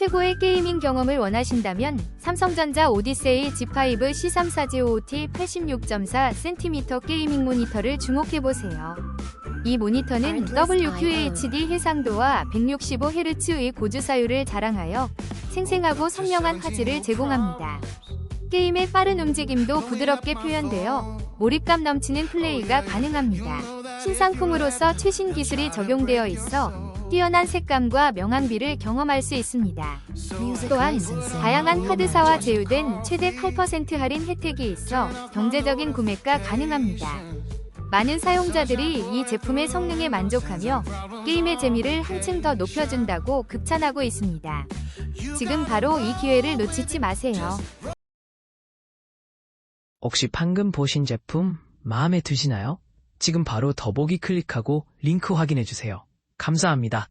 최고의 게이밍 경험을 원하신다면 삼성전자 오디세이 G5 C340OT 86.4cm 게이밍 모니터를 주목해보세요. 이 모니터는 WQHD 해상도와 165Hz의 고주사율을 자랑하여 생생하고 선명한 화질을 제공합니다. 게임의 빠른 움직임도 부드럽게 표현되어 몰입감 넘치는 플레이가 가능합니다. 신상품으로서 최신 기술이 적용되어 있어 뛰어난 색감과 명암비를 경험할 수 있습니다. 또한 다양한 카드사와 제휴된 최대 8% 할인 혜택이 있어 경제적인 구매가 가능합니다. 많은 사용자들이 이 제품의 성능에 만족하며 게임의 재미를 한층 더 높여준다고 극찬하고 있습니다. 지금 바로 이 기회를 놓치지 마세요. 혹시 방금 보신 제품 마음에 드시나요? 지금 바로 더보기 클릭하고 링크 확인해 주세요. 감사합니다.